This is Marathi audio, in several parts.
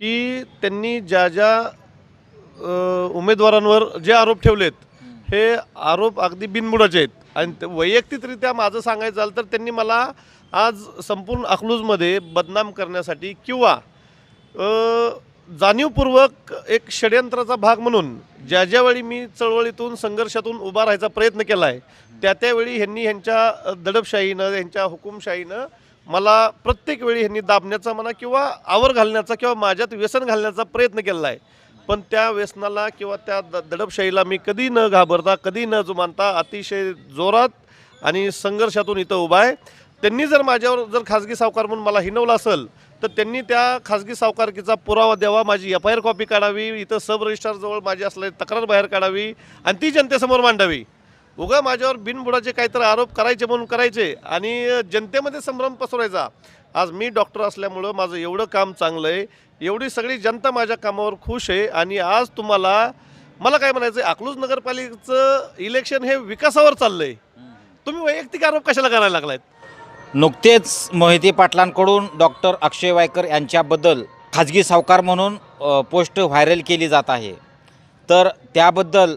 की त्यांनी ज्या ज्या अ, उमेदवारांवर जे आरोप ठेवलेत हे आरोप अगदी बिनबुडाचे आहेत. आणि ते वैयक्तिकरित्या माझं सांगायचं झालं तर त्यांनी मला आज संपूर्ण अकलूजमध्ये बदनाम करण्यासाठी किंवा अ, जाणीवपूर्वक एक षडयंत्राचा भाग म्हणून ज्या ज्यावेळी मी चळवळीतून संघर्षातून उभा राहायचा प्रयत्न केला आहे त्या त्यावेळी ह्यांनी ह्यांच्या अ, दडपशाहीनं ह्यांच्या हुकुमशाहीनं मला प्रत्येक वेळी ह्यांनी दाबण्याचा म्हणा किंवा आवर घालण्याचा किंवा माझ्यात व्यसन घालण्याचा प्रयत्न केलेला आहे. पण त्या व्यसनाला किंवा त्या द दडपशाहीला मी कधी न घाबरता कधी न जुमानता अतिशय जोरात आणि संघर्षातून इथं उभा आहे. त्यांनी जर माझ्यावर जर खाजगी सावकार म्हणून मला हिनवलं असेल तर त्यांनी त्या खाजगी सावकारकीचा पुरावा द्यावा माझी एफ आय आर कॉपी काढावी इथं सब रजिस्ट्रारजवळ माझी असलेली तक्रार बाहेर काढावी आणि ती जनतेसमोर मांडावी. उगा माझ्यावर बिनबुडाचे काहीतरी आरोप करायचे म्हणून करायचे आणि जनतेमध्ये संभ्रम पसरवायचा आज मी डॉक्टर असल्यामुळं माझं एवढं काम चांगलं आहे. एवढी सगळी जनता माझ्या कामावर खुश आहे आणि आज तुम्हाला मला काय म्हणायचं आहे अकलूज नगरपालिकेचं इलेक्शन हे विकासावर चाललं आहे तुम्ही वैयक्तिक आरोप कशाला करायला लागलायत? नुकतेच मोहिते पाटलांकडून डॉक्टर अक्षय वायकर यांच्याबद्दल खाजगी सावकार म्हणून पोस्ट व्हायरल केली जात आहे. तर त्याबद्दल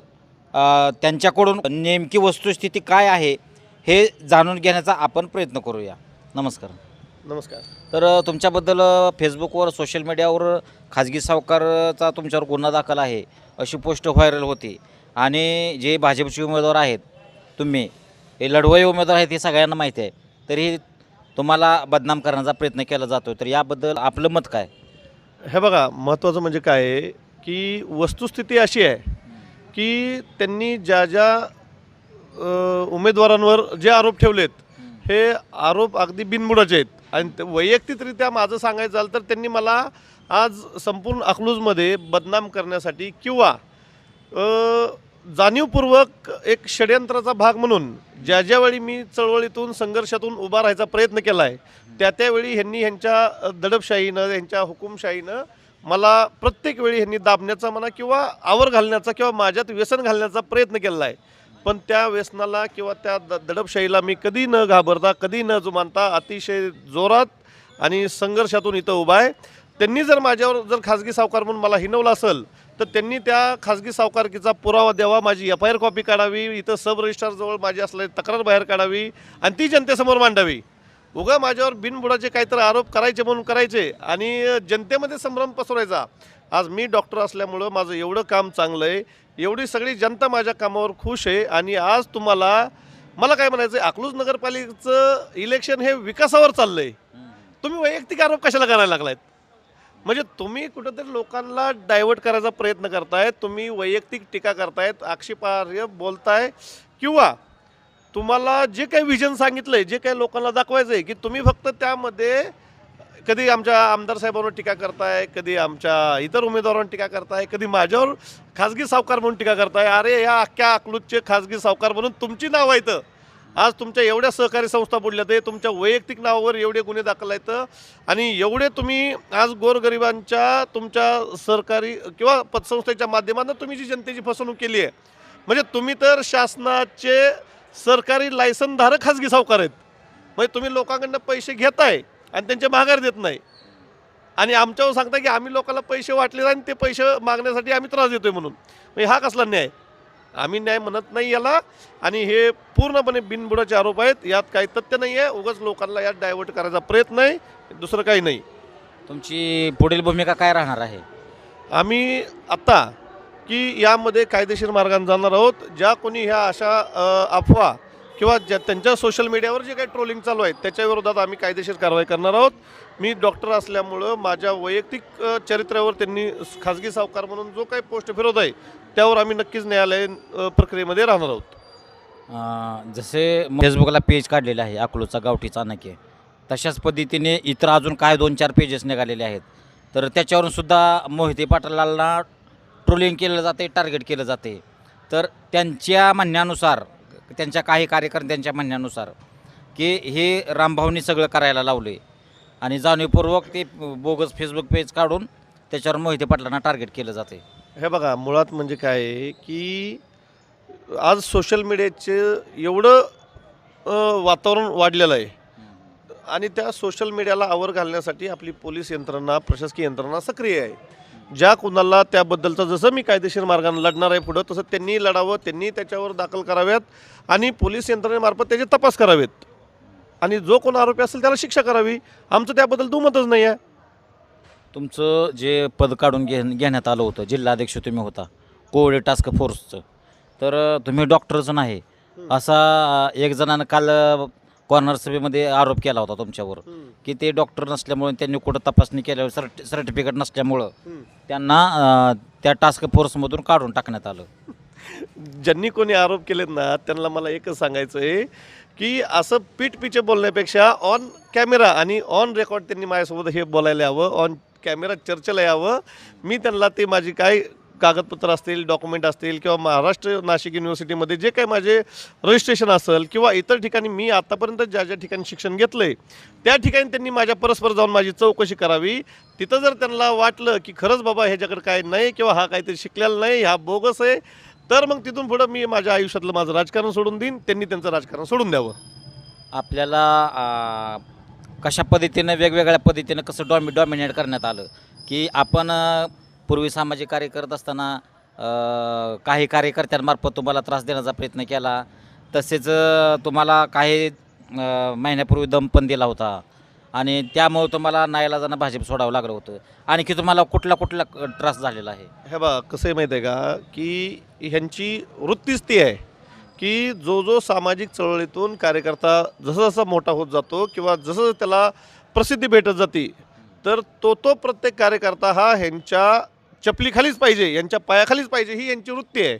त्यांच्याकडून नेमकी वस्तुस्थिती काय आहे हे जाणून घेण्याचा आपण प्रयत्न करूया. नमस्कार. नमस्कार. तर तुमच्याबद्दल फेसबुकवर सोशल मीडियावर खाजगी सावकारचा तुमच्यावर गुन्हा दाखल आहे अशी पोस्ट व्हायरल होती. आणि जे भाजपचे उमेदवार आहेत तुम्ही हे लढवई उमेदवार आहेत हे सगळ्यांना माहिती आहे. तरी तुम्हाला बदनाम करण्याचा प्रयत्न केला जातो तर याबद्दल आपलं मत काय? हे बघा महत्त्वाचं म्हणजे काय आहे की वस्तुस्थिती अशी आहे की त्यांनी ज्या ज्या उमेदवारांवर जे आरोप ठेवलेत हे आरोप अगदी बिनबुडाचे आहेत. आणि ते वैयक्तिकरित्या माझं सांगायचं झालं तर त्यांनी मला आज संपूर्ण अकलूजमध्ये बदनाम करण्यासाठी किंवा जाणीवपूर्वक एक षडयंत्राचा भाग म्हणून ज्या ज्यावेळी मी चळवळीतून संघर्षातून उभा राहायचा प्रयत्न केला आहे त्या त्यावेळी ह्यांनी ह्यांच्या दडपशाहीनं ह्यांच्या हुकुमशाहीनं मला प्रत्येक वेळी ह्यांनी दाबण्याचा म्हणा किंवा आवर घालण्याचा किंवा माझ्यात व्यसन घालण्याचा प्रयत्न केलेला आहे. पण त्या व्यसनाला किंवा त्या द दडपशाहीला मी कधी न घाबरता कधी न जुमानता अतिशय जोरात आणि संघर्षातून इथं उभा आहे. त्यांनी जर माझ्यावर जर खाजगी सावकार म्हणून मला हिनवलं असेल तर त्यांनी त्या खाजगी सावकारकीचा पुरावा द्यावा माझी एफ आय आर कॉपी काढावी इथं सब रजिस्ट्रारजवळ माझी असलेली तक्रार बाहेर काढावी आणि ती जनतेसमोर मांडावी. उगा माझ्यावर बिनबुडाचे काहीतरी आरोप करायचे म्हणून करायचे आणि जनतेमध्ये संभ्रम पसरवायचा आज मी डॉक्टर असल्यामुळं माझं एवढं काम चांगलं आहे एवढी सगळी जनता माझ्या कामावर खुश आहे आणि आज तुम्हाला मला काय म्हणायचं आहे अकलूज नगरपालिकेचं इलेक्शन हे विकासावर चाललं आहे तुम्ही वैयक्तिक आरोप कशाला करायला लागलायत? म्हणजे तुम्ही कुठंतरी लोकांना डायव्हर्ट करायचा प्रयत्न करतायत तुम्ही वैयक्तिक टीका करतायत आक्षेपार्ह बोलताय किंवा तुम्हाला जे काही विजन सांगितलंय जे काही लोकांना दाखवायचं आहे की तुम्ही फक्त त्यामध्ये कधी आमच्या आमदार साहेबांवर टीका करताय कधी आमच्या इतर उमेदवारांवर टीका करताय कधी माझ्यावर खाजगी सावकार म्हणून टीका करताय अरे या अख्ख्या अकलूतचे खाजगी सावकार म्हणून तुमची नाव आहेत. आज तुमच्या एवढ्या सहकारी संस्था बुडल्या ते तुमच्या वैयक्तिक नावावर एवढे गुन्हे दाखल आहेत. आणि एवढे तुम्ही आज गोरगरिबांच्या तुमच्या सरकारी किंवा पतसंस्थेच्या माध्यमातून तुम्ही जी जनतेची फसवणूक केली आहे म्हणजे तुम्ही तर शासनाचे सरकारी लायसनधारक खाजगी सावकार आहेत. म्हणजे तुम्ही लोकांकडनं पैसे घेताय आणि त्यांचे माघार देत नाही. आणि आमच्यावर सांगता की आम्ही लोकांना पैसे वाटले आणि ते पैसे मागण्यासाठी आम्ही त्रास देतोय म्हणून. म्हणजे हा कसला न्याय? आम्ही न्याय म्हणत नाही याला. आणि हे पूर्णपणे बिनबुडाचे आरोप आहेत. यात काही तथ्य नाही आहे उगाच लोकांना यात डायव्हर्ट करायचा प्रयत्न आहे. दुसरं काही नाही. तुमची पुढील भूमिका काय राहणार आहे? आम्ही आत्ता की यामध्ये कायदेशीर मार्गाने जाणार आहोत. ज्या कोणी ह्या अशा अफवा किंवा ज्या त्यांच्या सोशल मीडियावर जे काही ट्रोलिंग चालू आहे त्याच्याविरोधात आम्ही कायदेशीर कारवाई करणार आहोत. मी डॉक्टर असल्यामुळं माझ्या वैयक्तिक चरित्रावर चरित्र्यावर त्यांनी खाजगी सावकार म्हणून जो काही पोस्ट फिरवत आहे त्यावर आम्ही नक्कीच न्यायालयीन प्रक्रियेमध्ये राहणार आहोत. जसे फेसबुकला पेज काढलेला आहे अकलूचा गावठी चाणक्य. तशाच पद्धतीने इतर अजून काय दोन चार पेजेस निघालेले आहेत. तर त्याच्यावरून सुद्धा मोहिते पाटलांना ट्रोलिंग केलं जाते टार्गेट केलं जाते. तर त्यांच्या म्हणण्यानुसार त्यांच्या काही कार्यकर्त्यांच्या म्हणण्यानुसार की हे रामभाऊनी सगळं करायला लावले. आणि जाणीवपूर्वक ते बोगस फेसबुक पेज काढून त्याच्यावर मोहिते पाटलांना टार्गेट केलं जाते. हे बघा मुळात म्हणजे काय आहे की आज सोशल मीडियाचे एवढं वातावरण वाढलेलं आहे. आणि त्या सोशल मीडियाला आवर घालण्यासाठी आपली पोलीस यंत्रणा प्रशासकीय यंत्रणा सक्रिय आहे. ज्या कुणाला त्याबद्दलचं जसं मी कायदेशीर मार्गाने लढणार आहे पुढं तसं त्यांनी लढावं त्यांनी त्याच्यावर दाखल कराव्यात आणि पोलीस यंत्रणेमार्फत त्याचे तपास करावेत. आणि जो कोण आरोपी असेल त्याला शिक्षा करावी. आमचं त्याबद्दल दुमतच नाही आहे तुमचं जे पद काढून घे घेण्यात आलं होतं जिल्हाध्यक्ष तुम्ही होता कोविड टास्क फोर्सचं. तर तुम्ही डॉक्टरच नाही. असा एक जणानं काल कॉर्नर सभेमध्ये आरोप केला होता तुमच्यावर. की ते डॉक्टर नसल्यामुळे त्यांनी कुठं तपासणी केल्यावर सर्ट सर्टिफिकेट नसल्यामुळं त्यांना अ, त्या टास्क फोर्समधून काढून टाकण्यात आलं. ज्यांनी कोणी आरोप केलेत ना त्यांना मला एकच सांगायचं आहे की असं पीठ पिचे बोलण्यापेक्षा ऑन कॅमेरा आणि ऑन रेकॉर्ड त्यांनी माझ्यासोबत हे बोलायला यावं ऑन कॅमेरा चर्चेला यावं. मी त्यांना ते माझी काय कागदपत्र असतील डॉक्युमेंट असतील किंवा महाराष्ट्र नाशिक युनिव्हर्सिटीमध्ये जे काही माझे रजिस्ट्रेशन असेल किंवा इतर ठिकाणी मी आतापर्यंत ज्या ज्या ठिकाणी शिक्षण घेतलं आहे त्या ठिकाणी त्यांनी माझ्या परस्पर जाऊन माझी चौकशी करावी. तिथं जर त्यांना वाटलं की खरंच बाबा ह्याच्याकडे काय नाही किंवा हा काहीतरी शिकलेला नाही हा बोगस आहे तर मग तिथून पुढं मी माझ्या आयुष्यातलं माझं राजकारण सोडून देईन त्यांनी त्यांचं राजकारण सोडून द्यावं. आपल्याला कशा पद्धतीनं वेगवेगळ्या पद्धतीनं कसं डॉमि डॉमिनेट करण्यात आलं? की आपण पूर्वी सामाजिक कार्य करत असताना काही कार्यकर्त्यांमार्फत तुम्हाला त्रास देण्याचा प्रयत्न केला. तसेच तुम्हाला काही महिन्यापूर्वी दम पण दिला होता. आणि त्यामुळे तुम्हाला नायला जाणं भाजप सोडावं लागलं होतं. आणखी तुम्हाला कुठला कुठला त्रास झालेला आहे? हे बा कसं आहे माहीत आहे का की ह्यांची वृत्तीच ती आहे की जो जो सामाजिक चळवळीतून कार्यकर्ता जसं जसा मोठा होत जातो किंवा जसं त्याला प्रसिद्धी भेटत जाते तर तो तो प्रत्येक कार्यकर्ता हा ह्यांच्या चपलीखालीच पाहिजे यांच्या पायाखालीच पाहिजे ही यांची वृत्ती आहे.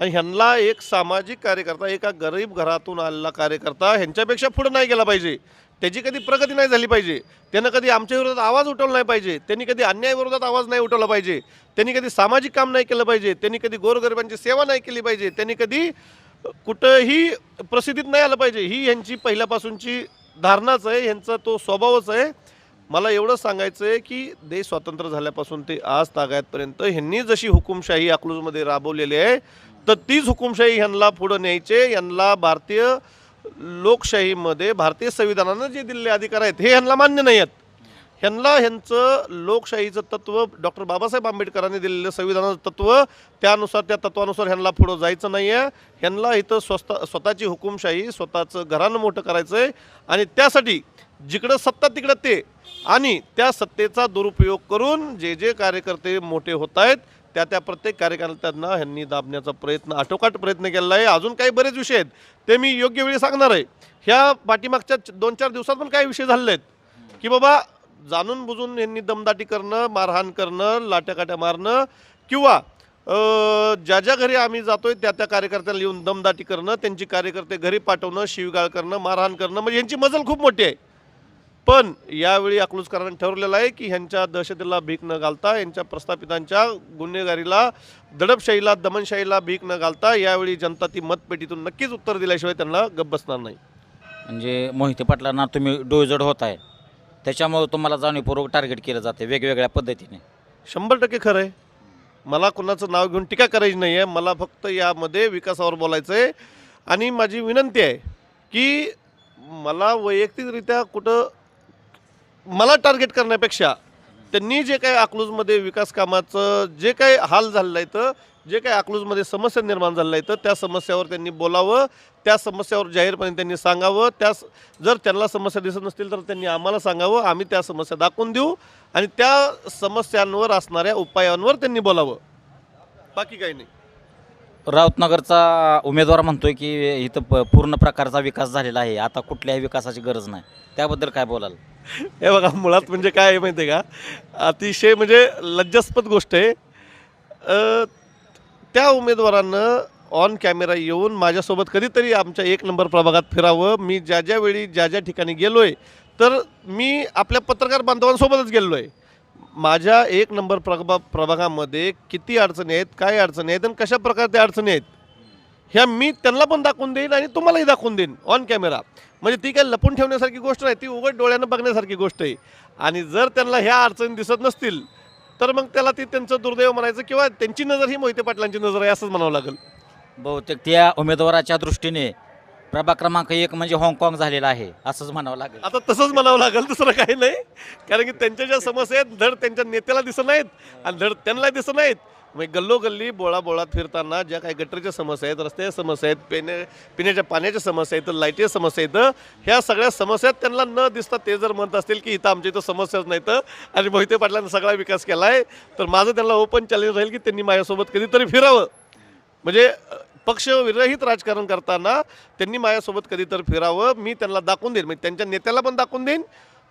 आणि ह्यांना एक सामाजिक कार्यकर्ता एका गरीब घरातून आलेला कार्यकर्ता ह्यांच्यापेक्षा पुढं नाही गेला पाहिजे. त्याची कधी प्रगती नाही झाली पाहिजे. त्यांना कधी आमच्या विरोधात आवाज उठवला नाही पाहिजे. त्यांनी कधी अन्यायाविरोधात आवाज नाही उठवला पाहिजे. त्यांनी कधी सामाजिक काम नाही केलं पाहिजे. त्यांनी कधी गोरगरिबांची सेवा नाही केली पाहिजे. त्यांनी कधी कुठंही प्रसिद्धीत नाही आलं पाहिजे. ही ह्यांची पहिल्यापासूनची धारणाच आहे ह्यांचा तो स्वभावच आहे. मला एवढं सांगायचं आहे की देश स्वतंत्र झाल्यापासून ते आज तागायतपर्यंत ह्यांनी जशी हुकुमशाही अकलूजमध्ये राबवलेली आहे तर तीच हुकुमशाही ह्यांना पुढं न्यायचे यांना भारतीय लोकशाहीमध्ये भारतीय संविधानानं जे दिलेले अधिकार आहेत हे ह्यांना मान्य नाही आहेत. ह्यांना ह्यांचं लोकशाहीचं तत्व डॉक्टर बाबासाहेब आंबेडकरांनी दिलेलं संविधानाचं तत्व त्यानुसार त्या तत्वानुसार ह्यांना पुढं जायचं नाही आहे ह्यांना इथं स्वस्त स्वतःची हुकुमशाही स्वतःचं घरानं मोठं करायचं आहे आणि त्यासाठी जिकडं सत्ता तिकडं ते आणि त्या सत्तेचा दुरुपयोग करून जे जे कार्यकर्ते मोठे होत आहेत त्या त्या प्रत्येक कार्यकर्त्यांना ह्यांनी दाबण्याचा प्रयत्न आटोकाट प्रयत्न केलेला आहे. अजून काही बरेच विषय आहेत. ते मी योग्य वेळी सांगणार आहे. ह्या पाठीमागच्या दोन चार दिवसात पण काही विषय झालेले आहेत. की बाबा जाणून बुजून यांनी दमदाटी करणं मारहाण करणं लाट्याकाट्या मारणं किंवा ज्या ज्या घरी आम्ही जातोय त्या त्या कार्यकर्त्यांना येऊन दमदाटी करणं त्यांची कार्यकर्ते घरी पाठवणं शिवगाळ करणं मारहाण करणं म्हणजे यांची मजल खूप मोठी आहे. पण यावेळी अकलूजकरांनी ठरवलेलं आहे की ह्यांच्या दहशतीला भीक न घालता यांच्या प्रस्थापितांच्या गुन्हेगारीला दडपशाहीला दमनशाहीला भीक न घालता यावेळी जनता ती मतपेटीतून नक्कीच उत्तर दिल्याशिवाय त्यांना गप्प बसणार नाही. म्हणजे मोहिते पाटलांना तुम्ही डोळजड होत आहे त्याच्यामुळे तुम्हाला जाणीवपूर्वक टार्गेट केलं जाते वेगवेगळ्या पद्धतीने. शंभर टक्के खरं आहे मला कुणाचं नाव घेऊन टीका करायची नाही आहे मला फक्त यामध्ये विकासावर बोलायचं आहे आणि माझी विनंती आहे की मला वैयक्तिकरित्या कुठं मला टार्गेट करण्यापेक्षा त्यांनी जे काही अकलूजमध्ये विकास कामाचं जे काही हाल झालेलं आहे तर जे काही अकलूजमध्ये समस्या निर्माण झालेल्या आहेत तर त्या समस्यावर त्यांनी बोलावं त्या समस्यावर जाहीरपणे त्यांनी सांगावं त्या जर त्यांना समस्या दिसत नसतील तर त्यांनी आम्हाला सांगावं आम्ही त्या समस्या दाखवून देऊ आणि त्या समस्यांवर असणाऱ्या उपायांवर त्यांनी बोलावं. बाकी काही नाही. राऊतनगरचा उमेदवार म्हणतोय की इथं प- पूर्ण प्रकारचा विकास झालेला आहे. आता कुठल्याही विकासाची गरज नाही. त्याबद्दल काय बोलाल? हे बघा मुळात म्हणजे काय आहे माहिती आहे का? अतिशय म्हणजे लज्जास्पद गोष्ट आहे. अ, त्या उमेदवारानं ऑन कॅमेरा येऊन माझ्यासोबत कधीतरी आमच्या एक नंबर प्रभागात फिरावं. मी ज्या ज्या वेळी ज्या ज्या ठिकाणी गेलो आहे तर मी आपल्या पत्रकार बांधवांसोबतच गेलो आहे माझ्या एक नंबर प्रभा प्रभागामध्ये किती अडचणी आहेत काय अडचणी आहेत आणि कशा प्रकारच्या अडचणी आहेत ह्या मी त्यांना पण दाखवून देईन आणि तुम्हालाही दाखवून देईन. ऑन कॅमेरा म्हणजे ती काय लपून ठेवण्यासारखी गोष्ट नाही ती उघड डोळ्यानं बघण्यासारखी गोष्ट आहे. आणि जर त्यांना ह्या अडचणी दिसत नसतील तर मग त्याला ती त्यांचं दुर्दैव म्हणायचं किंवा त्यांची नजर ही मोहिते पाटलांची नजर आहे असंच म्हणावं लागेल. बहुतेक त्या उमेदवाराच्या दृष्टीने प्रभाग क्रमांक एक म्हणजे हाँगकाँग झालेला आहे असंच म्हणावं लागेल. आता तसंच म्हणावं लागेल दुसरं काही नाही. कारण की त्यांच्या ज्या समस्या आहेत धड त्यांच्या नेत्याला दिसत नाहीत आणि धड त्यांना दिसत नाहीत. म्हणजे गल्लोगल्ली बोळा बोळात फिरताना ज्या काही गटरीच्या समस्या आहेत रस्त्याच्या समस्या आहेत पिण्या पिण्याच्या पाण्याच्या समस्या आहेत लाईटीच्या समस्या आहेत ह्या सगळ्या समस्या त्यांना न दिसता ते जर म्हणत असतील की इथं आमच्या इथं समस्याच नाहीत आणि मोहिते पाटलांनी सगळा विकास केला आहे तर माझं त्यांना ओपन चॅलेंज राहील की त्यांनी माझ्यासोबत कधीतरी फिरावं. म्हणजे पक्ष पक्षविरहित राजकारण करताना त्यांनी माझ्यासोबत कधीतरी फिरावं मी त्यांना दाखवून देईन. म्हणजे त्यांच्या नेत्याला पण दाखवून देईन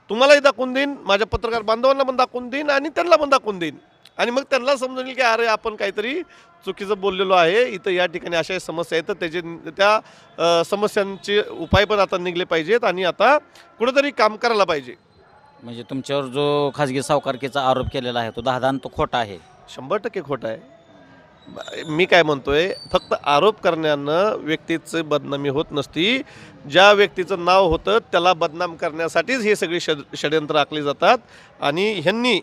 तुम्हालाही दाखवून देईन माझ्या पत्रकार बांधवांना पण दाखवून देईन आणि त्यांना पण दाखवून देईन. आणि मग त्यांना समजून येईल की अरे आपण काहीतरी चुकीचं बोललेलो आहे. इथं या ठिकाणी अशा समस्या आहेत. तर त्याचे त्या समस्यांचे उपाय पण आता निघले पाहिजेत आणि आता कुठंतरी काम करायला पाहिजे. म्हणजे तुमच्यावर जो खाजगी सावकारकीचा आरोप केलेला आहे तो दहा तो खोटा आहे. शंभर टक्के खोटं आहे. मी काय म्हणतोय फक्त आरोप करण्यानं व्यक्तीचं बदनामी होत नसती. ज्या व्यक्तीचं नाव होतं त्याला बदनाम करण्यासाठीच हे सगळी षड षडयंत्र आखली जातात. आणि ह्यांनी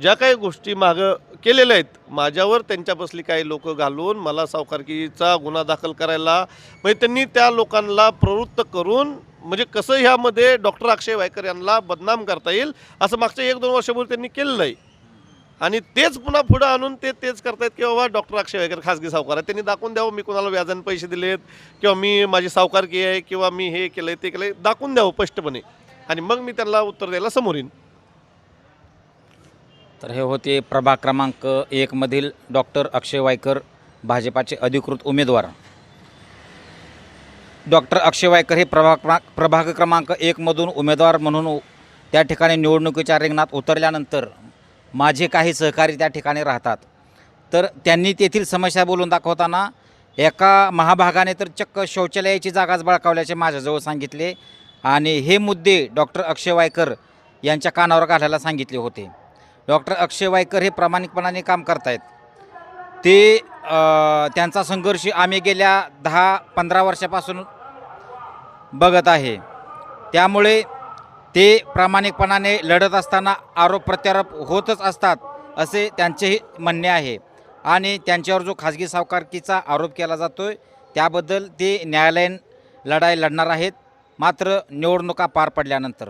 ज्या काही गोष्टी मागं केलेल्या आहेत माझ्यावर त्यांच्या बसली काही लोक घालून मला सावकारकीचा गुन्हा दाखल करायला म्हणजे त्यांनी त्या लोकांना प्रवृत्त करून म्हणजे कसं ह्यामध्ये डॉक्टर अक्षय वायकर यांना बदनाम करता येईल असं मागच्या एक दोन वर्षापूर्वी त्यांनी केलेलं आहे आणि तेच पुन्हा पुढं आणून ते तेच करतायत की बाबा डॉक्टर अक्षय वगैरे खासगी सावकार आहे त्यांनी दाखवून द्यावं मी कोणाला व्याजाने पैसे दिलेत किंवा मी माझी सावकारकी आहे किंवा मी हे केलं आहे ते केलं आहे दाखवून द्यावं स्पष्टपणे. आणि मग मी त्यांना उत्तर द्यायला समोर येईन. तर हे होते प्रभाग क्रमांक एकमधील डॉक्टर अक्षय वायकर भाजपाचे अधिकृत उमेदवार. डॉक्टर अक्षय वायकर हे प्रभाग क्रमा- प्रभाग क्रमांक एकमधून उमेदवार म्हणून त्या ठिकाणी निवडणुकीच्या रिंगणात उतरल्यानंतर माझे काही सहकारी त्या ठिकाणी राहतात. तर त्यांनी तेथील समस्या बोलून दाखवताना एका महाभागाने तर चक्क शौचालयाची जागाच बळकावल्याचे माझ्याजवळ सांगितले आणि हे मुद्दे डॉक्टर अक्षय वायकर यांच्या कानावर घालायला सांगितले होते. डॉक्टर अक्षय वायकर हे प्रामाणिकपणाने काम करतायत. ते त्यांचा संघर्ष आम्ही गेल्या दहा पंधरा वर्षापासून बघत आहे. त्यामुळे ते प्रामाणिकपणाने लढत असताना आरोप प्रत्यारोप होतच असतात असे त्यांचेही म्हणणे आहे. आणि त्यांच्यावर जो खाजगी सावकारकीचा आरोप केला जातो आहे त्याबद्दल ते न्यायालयीन लढाई लढणार आहेत. मात्र निवडणुका पार पडल्यानंतर.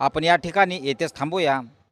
आपण या ठिकाणी येथेच थांबूया.